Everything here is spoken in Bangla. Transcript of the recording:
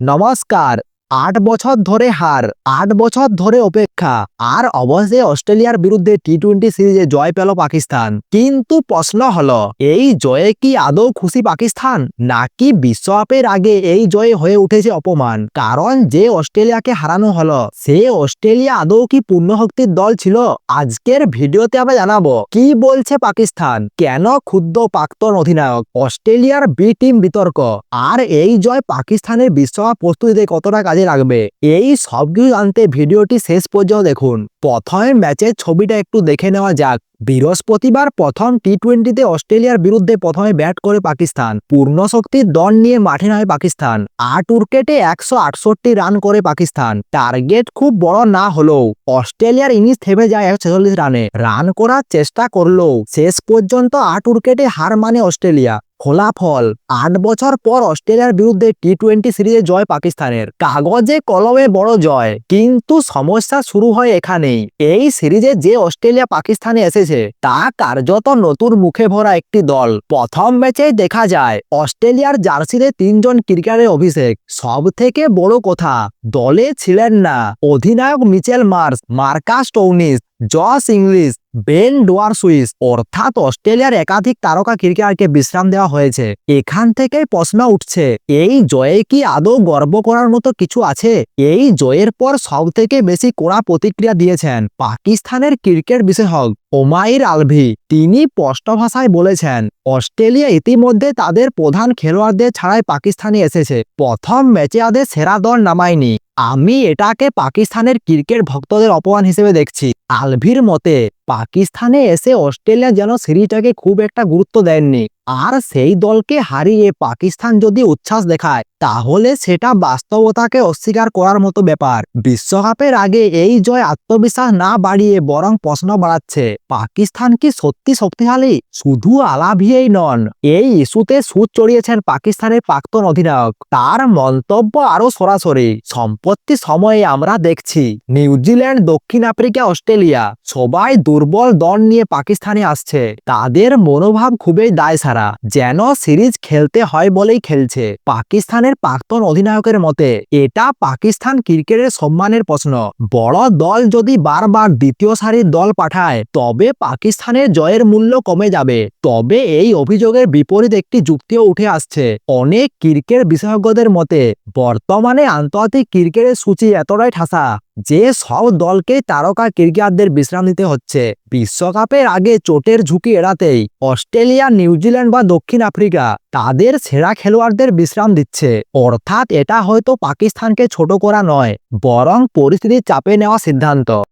নমস্কার আট বছর ধরে হার, আট বছর ধরে অপেক্ষা। আর অবশ্যই অস্ট্রেলিয়ার বিরুদ্ধে টি টোয়েন্টি সিরিজে জয় পেল পাকিস্তান। কিন্তু প্রশ্ন হলো, এই জয়ে কি আদৌ খুশি পাকিস্তান? নাকি বিশ্বকাপের আগে এই জয়ে হয়ে উঠেছে অপমান? কারণ যে অস্ট্রেলিয়াকে হারানো হলো, সে অস্ট্রেলিয়া আদৌ কি পূর্ণশক্তির দল ছিল? আজকের ভিডিওতে আমরা জানাব, কি বলছে পাকিস্তান? কেন ক্ষুদ্র প্রাক্তন অধিনায়ক? অস্ট্রেলিয়ার বি টিম বিতর্ক। আর এই জয় পাকিস্তানের বিশ্বকাপ প্রস্তুতিতে কতটা কাজে লাগবে? এই সব কিছু জানতে ভিডিওটি শেষ পর্যন্ত দেখুন। প্রথমে ম্যাচের ছবিটা একটু দেখে নেওয়া যাক। বৃহস্পতিবার প্রথম টি টোয়েন্টিতে অস্ট্রেলিয়ার বিরুদ্ধে প্রথমে ব্যাট করে পাকিস্তান। পূর্ণ শক্তির দল নিয়ে মাঠে নামে পাকিস্তান। আট উইকেটে একশো আটষট্টি রান করে পাকিস্তান। টার্গেট খুব বড় না হলেও অস্ট্রেলিয়ার ইনিংস থেমে যায় একশো ছেচল্লিশ রানে। রান করার চেষ্টা করলেও শেষ পর্যন্ত আট উইকেটে হার মানে অস্ট্রেলিয়া। ফলাফল, আট বছর পর অস্ট্রেলিয়ার বিরুদ্ধে টি টোয়েন্টি সিরিজে জয় পাকিস্তানের। কাগজে কলমে বড় জয়, কিন্তু সমস্যা শুরু হয় এখানেই। এই সিরিজে যে অস্ট্রেলিয়া পাকিস্তানে এসেছে তা কার্যত নতুন মুখে ভরা একটি দল। প্রথম ম্যাচেই দেখা যায়, অস্ট্রেলিয়ার জার্সিতে তিনজন ক্রিকেটারের অভিষেক। সব থেকে বড় কথা, দলে ছিলেন না। অধিনায়ক Mitchell Marsh, Marcus Stoinis. Josh Inglis, Ben Dwarshuis, অর্থাৎ অস্ট্রেলিয়ার একাধিক তারকা ক্রিকেটারকে বিশ্রাম দেওয়া হয়েছে। এখান থেকেই প্রশ্ন উঠছে, এই জয়ে কি আদৌ গর্ব করার মতো কিছু আছে? এই জয়ের পর সব থেকে বেশি কড়া প্রতিক্রিয়া দিয়েছেন পাকিস্তানের ক্রিকেট বিশেষজ্ঞ ওমাইর আলভি। তিনি স্পষ্ট ভাষায় বলেছেন, অস্ট্রেলিয়া ইতিমধ্যে তাদের প্রধান খেলোয়াড়দের ছাড়াই পাকিস্তানে এসেছে। প্রথম ম্যাচে আদের সেরা দল নামায়নি। আমি এটাকে পাকিস্তানের ক্রিকেট ভক্তদের অপমান হিসেবে দেখছি। আলভির মতে পাকিস্তানে এসে অস্ট্রেলিয়া যেন সিরিজটাকে খুব একটা গুরুত্ব দেননি আর সেই দলকে হারিয়ে পাকিস্তান যদি উচ্ছ্বাস দেখায়, তাহলে সেটা বাস্তবতাকে অস্বীকার করার মতো ব্যাপার। বিশ্বকাপের আগে এই জয় আত্মবিশ্বাস না বাড়িয়ে বরং প্রশ্ন বাড়াচ্ছে, পাকিস্তান কি সত্যি শক্তিশালী? শুধু আলাভিয়েই নন, এই ইস্যুতে সুদ চড়িয়েছেন পাকিস্তানের প্রাক্তন অধিনায়ক। তার মন্তব্য আরও সরাসরি, সম্পত্তি সময়ে আমরা দেখছি, নিউজিল্যান্ড, দক্ষিণ আফ্রিকা, অস্ট্রেলিয়া, সবাই দুর্বল দল নিয়ে পাকিস্তানে আসছে। তাদের মনোভাব খুবই দায় সারা যেন সিরিজ খেলতে হয় বলেই খেলছে পাকিস্তানের প্রাক্তন অধিনায়কের মতে, এটা পাকিস্তান ক্রিকেটের সম্মানের প্রশ্ন। বড় দল যদি বারবার দ্বিতীয় সারির দল পাঠায়, তবে পাকিস্তানের জয়ের মূল্য কমে যাবে। তবে এই অভিযোগের বিপরীত একটি যুক্তিও উঠে আসছে। অনেক ক্রিকেট বিশেষজ্ঞদের মতে, বর্তমানে আন্তর্জাতিক ক্রিকেটের সূচি এতটাই ঠাসা যে সব দলকে তারকা ক্রিকেটারদের বিশ্রাম নিতে হচ্ছে। বিশ্বকাপের আগে চোটের ঝুঁকি এড়াতেই অস্ট্রেলিয়া নিউজিল্যান্ড বা দক্ষিণ আফ্রিকা তাদের সেরা খেলোয়াড়দের বিশ্রাম দিচ্ছে। অর্থাৎ এটা হয়তো পাকিস্তানকে ছোট করা নয়, বরং পরিস্থিতির চাপে নেওয়া সিদ্ধান্ত।